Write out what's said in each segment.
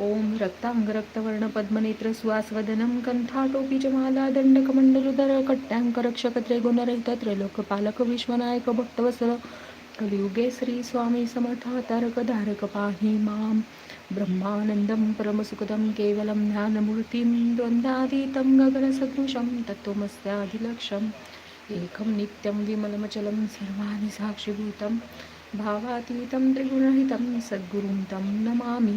ओम रक्तांगरक्तवर्ण पद्मनेत्र सुवासवदनं कंठाटोपी च माला कट्ट्यांक त्रैलोकपालक विश्वनायक भक्तवत्सल कलियुगे श्री स्वामी समर्थ तारक धारक पाहि मां ब्रह्मानन्दं परमसुखदं केवलं ज्ञानमूर्तिं द्वन्द्वातीतं गगनसदृशं तत्त्वमस्याधिलक्ष्यम् एकं नित्यं विमलमचलं सर्वाणि साक्षीभूतं भावातीतं त्रिगुणरहितं सद्गुरुं तं नमामि।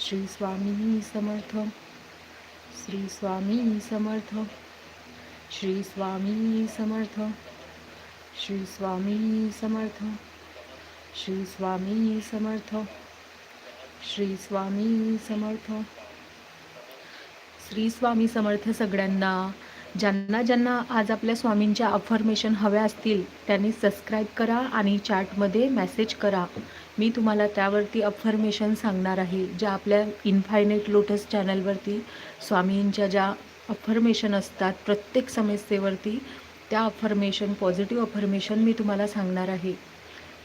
श्री स्वामी समर्थ. श्री स्वामी समर्थ. श्री स्वामी समर्थ. श्री स्वामी समर्थ. श्री स्वामी समर्थ. श्री स्वामी समर्थ. श्री स्वामी समर्थ सगळ्यांना. ज्यांना ज्यांना आज आपल्या स्वामींच्या अफर्मेशन हव्या असतील त्यांनी सबस्क्राईब करा आणि चॅटमध्ये मेसेज करा. मी तुम्हाला त्यावरती अफर्मेशन सांगणार आहे ज्या आपल्या इन्फायनेट लोटस चॅनलवरती स्वामींच्या ज्या अफर्मेशन असतात प्रत्येक समस्येवरती त्या अफर्मेशन पॉझिटिव्ह अफर्मेशन मी तुम्हाला सांगणार आहे.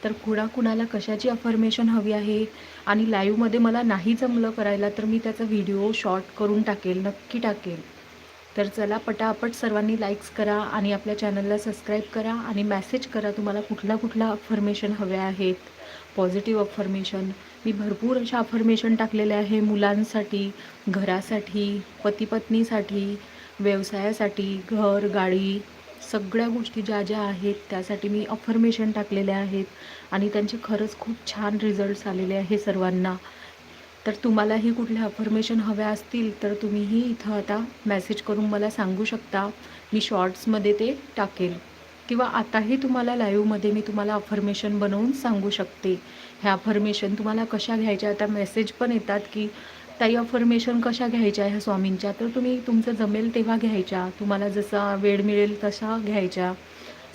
तर कुणाकुणाला कशाची अफर्मेशन हवी आहे? आणि लाईव्हमध्ये मला नाही जमलं करायला तर मी त्याचा व्हिडिओ शॉर्ट करून टाकेल नक्की टाकेल. तर चला पटापट सर्वांनी लाईक्स करा आणि आपल्या चॅनलला सबस्क्राईब करा आणि मेसेज करा तुम्हाला कुठला कुठला अफर्मेशन हव्या आहेत. पॉझिटिव्ह अफर्मेशन मी भरपूर अशा अफर्मेशन टाकलेल्या आहे मुलांसाठी घरासाठी पतीपत्नीसाठी व्यवसायासाठी घर गाडी सगळ्या गोष्टी ज्या ज्या आहेत त्यासाठी मी अफर्मेशन टाकलेल्या आहेत आणि त्यांचे खरंच खूप छान रिझल्ट्स आलेले आहे सर्वांना. तर तुम्हालाही कुठल्या अफर्मेशन हव्या असतील तर तुम्हीही इथं आता मेसेज करून मला सांगू शकता. मी शॉर्ट्समध्ये ते टाकेल. किंवा आताही तुम्हाला लाईव्हमध्ये मी तुम्हाला अफर्मेशन बनवून सांगू शकते. ह्या अफर्मेशन तुम्हाला कशा घ्यायच्या आता मेसेज पण येतात की ताई अफर्मेशन कशा घ्यायच्या ह्या स्वामींच्या? तर तुम्ही तुमचं जमेल तेव्हा घ्यायच्या. तुम्हाला जसा वेळ मिळेल तशा घ्यायच्या.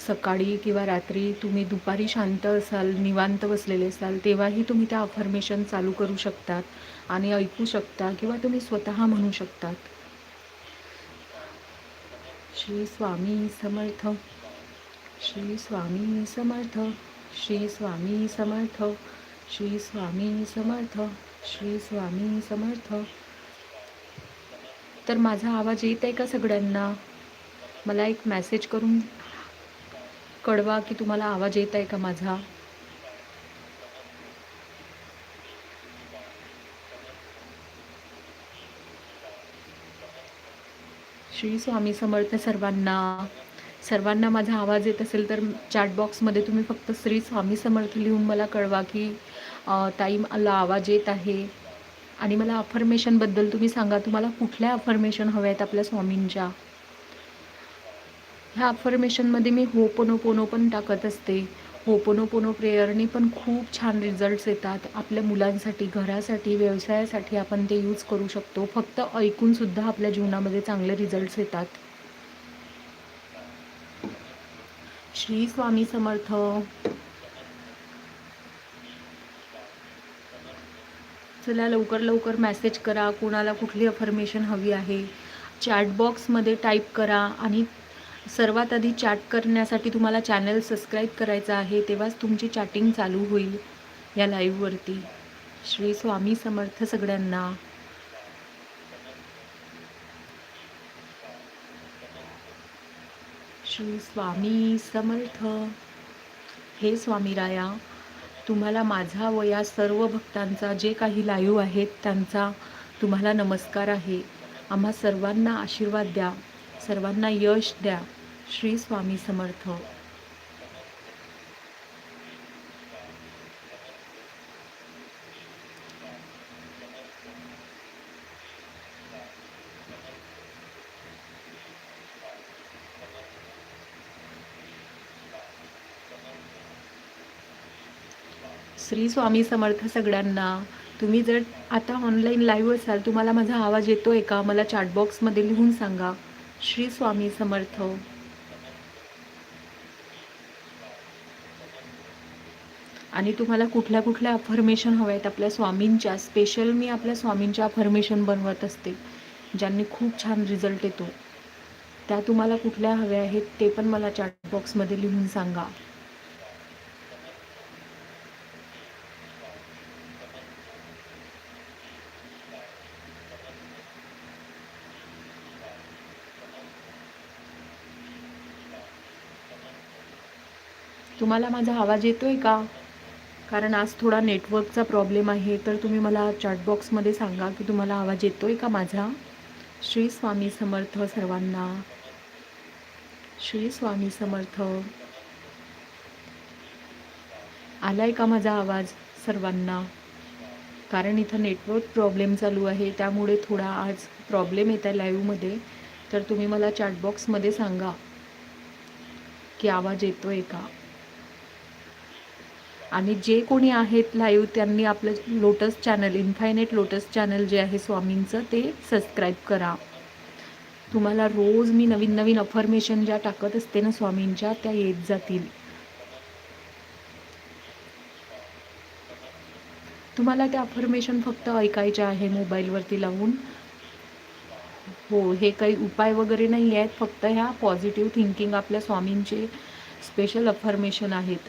सकाळी किंवा रात्री तुम्ही दुपारी शांत असाल निवांत बसलेले असाल तेव्हाही तुम्ही त्या अफर्मेशन चालू करू शकतात आणि ऐकू शकता किंवा तुम्ही स्वतः म्हणू शकतात. श्री स्वामी समर्थ. श्री स्वामी समर्थ श्री स्वामी समर्थ श्री स्वामी समर्थ श्री स्वामी समर्थ. तर माझा आवाज येत आहे का सगळ्यांना? मला एक मॅसेज करून कळवा की तुम्हाला आवाज येत आहे का माझा? श्री स्वामी समर्थ सर्वांना. सर्वांना माझा आवाज येत असेल तर चॅट बॉक्समध्ये तुम्ही फक्त श्री स्वामी समर्थ लिहून मला कळवा की ताई मला आवाज येत आहे. आणि मला अफर्मेशनबद्दल तुम्ही सांगा तुम्हाला कुठल्या अफर्मेशन हव्या आहेत आपल्या स्वामींच्या? ह्या अफर्मेशनमध्ये मी होपोनो पोनो पण टाकत असते. होपोनो पोनो प्रेयरनी पण खूप छान रिझल्ट्स येतात. आपल्या मुलांसाठी घरासाठी व्यवसायासाठी आपण ते यूज करू शकतो. फक्त ऐकूनसुद्धा आपल्या जीवनामध्ये चांगले रिझल्ट्स येतात. श्री स्वामी समर्थ. चला लवकर लवकर मेसेज करा. कोणाला कुठली अफर्मेशन हवी आहे? चॅटबॉक्समध्ये टाईप करा आणि सर्वात आधी चॅट करण्यासाठी तुम्हाला चॅनल सबस्क्राईब करायचं आहे तेव्हाच तुमची चॅटिंग चालू होईल या लाईव्हवरती श्री स्वामी समर्थ सगळ्यांना. श्री स्वामी समर्थ. हे स्वामीराया तुम्हाला माझा व या सर्व भक्तांचा जे काही लाईव्ह आहेत त्यांचा तुम्हाला नमस्कार आहे. आम्हा सर्वांना आशीर्वाद द्या. सर्वांना यश द्या. श्री स्वामी समर्थ. श्री स्वामी समर्थ सगळ्यांना. तुम्ही जर आता ऑनलाईन लाईव्ह असाल तुम्हाला माझा आवाज येतो आहे का? मला चॅटबॉक्समध्ये लिहून सांगा. श्री स्वामी समर्थ. आणि तुम्हाला कुठल्या कुठल्या अफर्मेशन हव्या आहेत आपल्या स्वामींच्या स्पेशल मी आपल्या स्वामींच्या अफर्मेशन बनवत असते ज्यांनी खूप छान रिझल्ट येतो. त्या तुम्हाला कुठल्या हव्या आहेत ते पण मला चॅटबॉक्समध्ये लिहून सांगा. तुम्हाला माझा आवाज येतो आहे का? कारण आज थोडा नेटवर्कचा प्रॉब्लेम आहे. तर तुम्ही मला चॅटबॉक्समध्ये सांगा की तुम्हाला आवाज येतो आहे का माझा? श्री स्वामी समर्थ सर्वांना. श्री स्वामी समर्थ. आलाय का माझा आवाज सर्वांना? कारण इथं नेटवर्क प्रॉब्लेम चालू आहे. त्यामुळे थोडा आज प्रॉब्लेम येत आहे लाईव्हमध्ये तर तुम्ही मला चॅटबॉक्समध्ये सांगा की आवाज येतो आहे का? आणि जे कोणी आहेत लाईव्ह त्यांनी आपलं lotus channel infinite lotus channel जे आहे स्वामींचं ते सबस्क्राईब करा. तुम्हाला रोज मी नवीन नवीन अफर्मेशन ज्या टाकत असते ना स्वामींच्या त्या येत जातील. तुम्हाला त्या अफर्मेशन फक्त ऐकायच्या आहे मोबाईलवरती लावून. हो हे काही उपाय वगैरे नाही आहेत फक्त ह्या पॉझिटिव्ह थिंकिंग आपल्या स्वामींचे स्पेशल अफर्मेशन आहेत.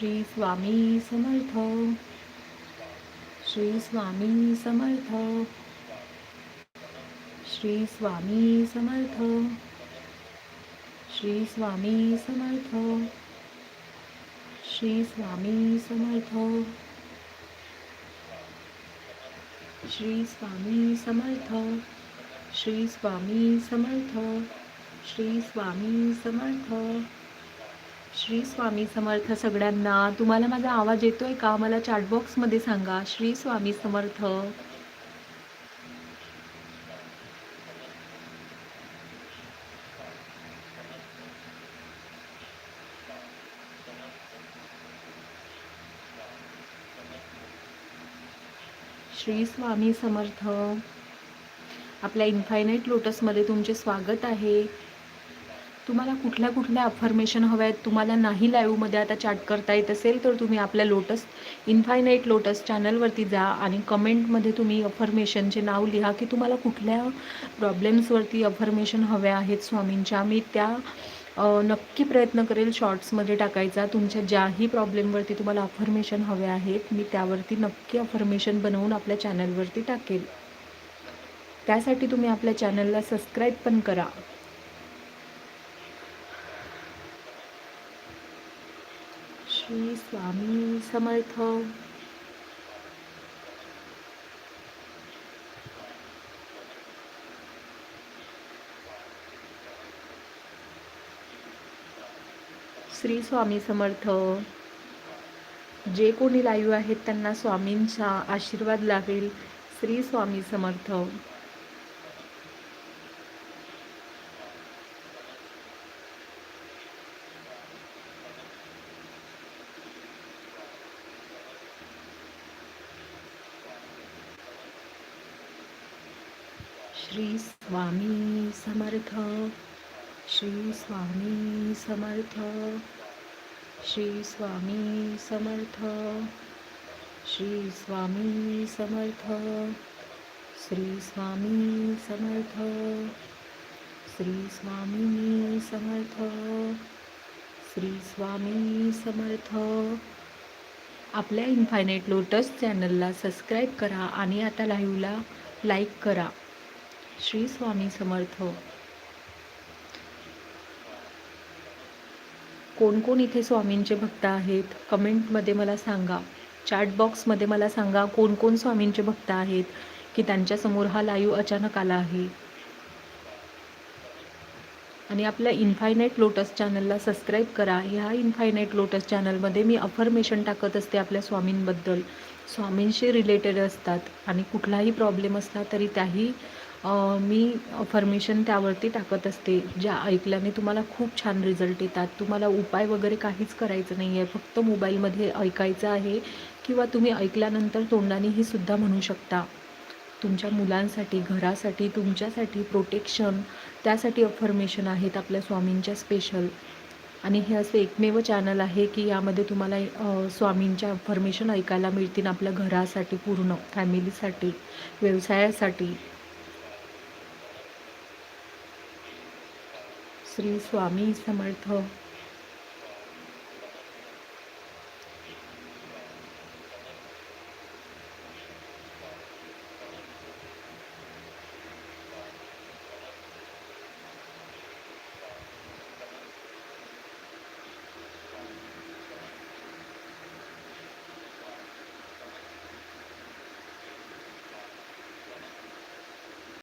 श्री स्वामी समर्थ श्री स्वामी समर्थ श्री स्वामी समर्थ श्री स्वामी समर्थ श्री स्वामी समर्थ श्री स्वामी समर्थ श्री स्वामी समर्थ श्री स्वामी समर्थ श्री स्वामी समर्थ सगळ्यांना. तुम्हाला माझा आवाज येतोय का? मला चॅटबॉक्समध्ये सांगा. श्री स्वामी समर्थ. श्री स्वामी समर्थ. आपल्या इन्फायनाईट लोटसमध्ये तुमचे स्वागत आहे. तुम्हाला कुठल्या कुठल्या अफर्मेशन हव्या आहेत तुम्हाला नाही लाईव्हमध्ये आता चॅट करता येत असेल तर तुम्ही आपल्या लोटस इन्फायनाईट लोटस चॅनलवरती जा आणि कमेंटमध्ये तुम्ही अफर्मेशनचे नाव लिहा की तुम्हाला कुठल्या प्रॉब्लेम्सवरती अफर्मेशन हव्या आहेत स्वामींच्या. मी त्या नक्की प्रयत्न करेल शॉर्ट्समध्ये टाकायचा. तुमच्या ज्याही प्रॉब्लेमवरती तुम्हाला अफर्मेशन हवे आहेत मी त्यावरती नक्की अफर्मेशन बनवून आपल्या चॅनलवरती टाकेल. त्यासाठी तुम्ही आपल्या चॅनलला सबस्क्राईब पण करा. श्री स्वामी समर्थ. श्री स्वामी समर्थ. जे कोणी लाईव्ह आहेत त्यांना स्वामींचा आशीर्वाद लागेल. श्री स्वामी समर्थ. श्री स्वामी समर्थ श्री स्वामी समर्थ श्री स्वामी समर्थ श्री स्वामी समर्थ श्री स्वामी समर्थ श्री स्वामी समर्थ श्री स्वामी समर्थ. आपल्या इन्फायनाईट लोटस चॅनलला सबस्क्राईब करा आणि आता लाईव्हला लाईक करा. श्री स्वामी समर्थ. कोण कोण इथे स्वामींचे भक्त आहेत कमेंटमध्ये मला सांगा. चॅट बॉक्समध्ये मला सांगा कोण कोण स्वामींचे भक्त आहेत की त्यांच्यासमोर हा लाईव्ह अचानक आला आहे. आणि आपल्या इन्फायनाईट लोटस चॅनलला सबस्क्राईब करा. ह्या इन्फायनाईट लोटस चॅनलमध्ये मी अफर्मेशन टाकत असते आपल्या स्वामींबद्दल. स्वामींशी रिलेटेड असतात आणि कुठलाही प्रॉब्लेम असला तरी त्याही मी फर्मेशन त्यावरती टाकत असते. ज्या ऐकल्याने तुम्हाला खूप छान रिझल्ट येतात. तुम्हाला उपाय वगैरे काहीच करायचं नाही आहे फक्त मोबाईलमध्ये ऐकायचं आहे किंवा तुम्ही ऐकल्यानंतर तोंडानेही सुद्धा म्हणू शकता. तुमच्या मुलांसाठी घरासाठी तुमच्यासाठी प्रोटेक्शन त्यासाठी अफर्मेशन आहेत आपल्या स्वामींच्या स्पेशल आणि हे असं एकमेव चॅनल आहे की यामध्ये तुम्हाला स्वामींच्या अफर्मेशन ऐकायला मिळतील आपल्या घरासाठी पूर्ण फॅमिलीसाठी व्यवसायासाठी. श्री स्वामी समर्थ.